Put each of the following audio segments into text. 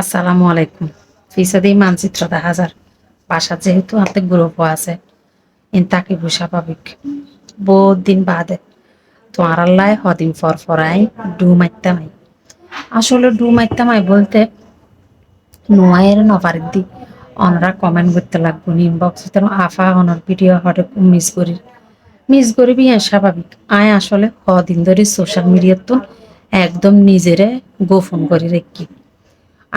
আসসালামু আলাইকুম। ফিসাদি মানচিত্র দেখা যার। বাসার যেহেতু হাতে গ্রুপ আছে, ইন তাকে স্বাভাবিক বহুত দিন বাদে। তো আল্লাহ হদিন ফর ফরাই ডু মারতাম আই আসলে ডু মারতাম আই বলতে নোয়াইয়ের নপারের দি। অনরা কমেন্ট করতে লাগবো ইনবক্স আফা অনর ভিডিও হটে মিস করি মিস করি বিয়ে স্বাভাবিক। আয় আসলে হদিন ধরে সোশ্যাল মিডিয়ার তো একদম নিজেরে গোপন করে রেখি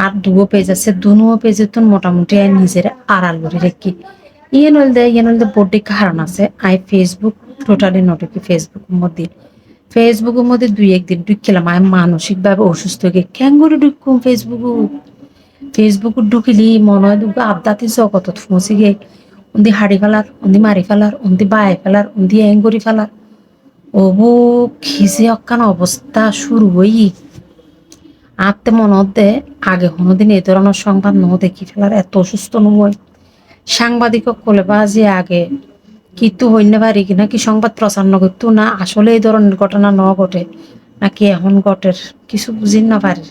আর দুও পেজ আছে দুনো পেজে তো মোটামুটি নিজের আড়াল করে রেখি ইয়ে নলদে ইয়ে নলদে বড্ডি কারণ আছে। আই ফেসবুক টোটালি নটকি ফেসবুকের মধ্যে। ফেসবুকের মধ্যে দুই একদিন ঢুকিলাম, আই মানসিকভাবে অসুস্থ হয়ে কেন করে ঢুকুম ফেসবুক ফেসবুক ঢুকিলি, মনে হয় দুগো আবদাতি জগতত ফুঁসি গে উন্দি হাড়ি ফেলার, উন্দি মারি ফেলার, উন্দি বাই ফেলার, উন্দি এং করি ফেলার। ওবু খিসে অক্কান অবস্থা শুরু হই আত্মে মনত আগে কোনোদিন এই ধরনের সংবাদ ন দেখি ফেলার এত অসুস্থ নয় সাংবাদিকক কলে বা যে আগে, কিন্তু হইন্য পারি কিনা কি সংবাদ প্রচার নগরতো না, আসলে এই ধরনের ঘটনা ন ঘটে। নাকি এখন ঘটের কিছু বুঝিন না পারি।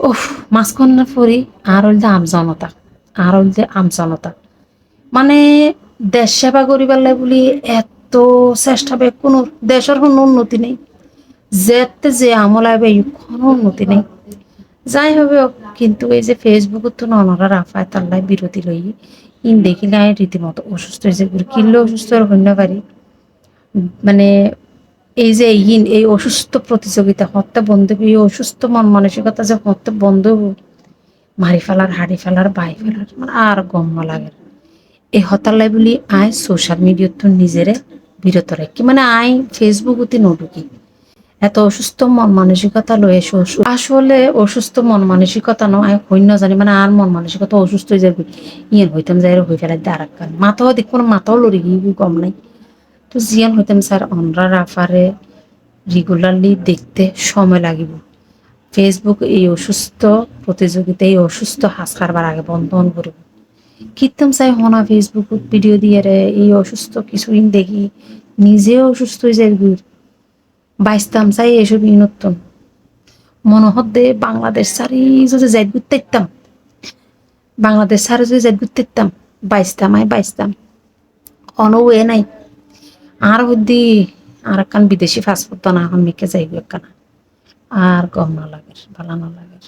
উফ, মাঝখান পড়ি, আর হইলে আম জনতা আর হইলে আম জনতা মানে দেশ সেবা করিবার বলি এত চেষ্টা, বে কোনো, দেশের কোনো উন্নতি নেই। যেতে যে আমল আইবে কোনো উন্নতি নেই। যাই হবে কিন্তু এই যে ফেসবুকত তো ননরা রাফায় তাল্লাই বিরতি লই, ইন দেখিলে আমি রীতিমতো অসুস্থ হয়েছে। কিনলে অসুস্থ আর পারি মানে এই যে ইন, এই অসুস্থ প্রতিযোগিতা, হত্যা বন্ধ এই অসুস্থ মন মানসিকতা যে হত্যা বন্ধ মারি ফেলার, হাড়ি ফেলার, বাই ফেলার মানে আর গম্য লাগে এই হতালাই বলি আই সোশ্যাল মিডিয়াত তো নিজেরে বিরত রাখি। মানে আই ফেসবুকতে নঢুকি। এত অসুস্থ মন মানসিকতা লয়ে আসলে অসুস্থ মন মানসিকতা নয় হইন্য জানি মানে আর মন মানসিকতা অসুস্থ হয়ে যাবে। ইয়ে হইতাম যাই হয়ে ফেলাই আর একখান মাথাও দেখব মাথাও লড়ি গম নাই। তো জিয়ান হইতাম স্যার অনরা রাফারে রেগুলারলি দেখতে সময় লাগিব। ফেসবুক এই অসুস্থ প্রতিযোগিতা এই অসুস্থ হাস কারবার আগে বন্ধন করব। কীর্তন চাই হনা ফেসবুক ভিডিও দিয়ে রে, এই অসুস্থ কিছুদিন দেখি নিজেও অসুস্থ হয়ে যায় বাইস্তাম চাই এসব মনে হদ্দে বাংলাদেশ সারি যদি যাই ঘুরতেততাম বাংলাদেশ সারি যদি যাই ঘুরতে ইতাম বাইস্তাম আই বাইস্তাম অন এ নাই। আর হদ্দি আর একখান বিদেশি পাসপোর্ট না, এখন মিকে যাইব একখানা আর গম না লাগে ভালো না লাগে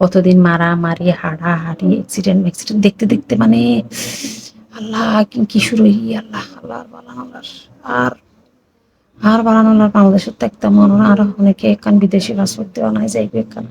কতদিন মারা, মারি, হাড়া, হাড়ি অ্যাক্সিডেন্ট অ্যাক্সিডেন্ট দেখতে দেখতে মানে আল্লাহ, কি শুরু আল্লাহ আল্লাহ বালান আর আর বালান বাংলাদেশের একটা মনে আরও অনেকে এখান বিদেশি পাসপোর্ট দেওয়া নাই যাইবে এখানে।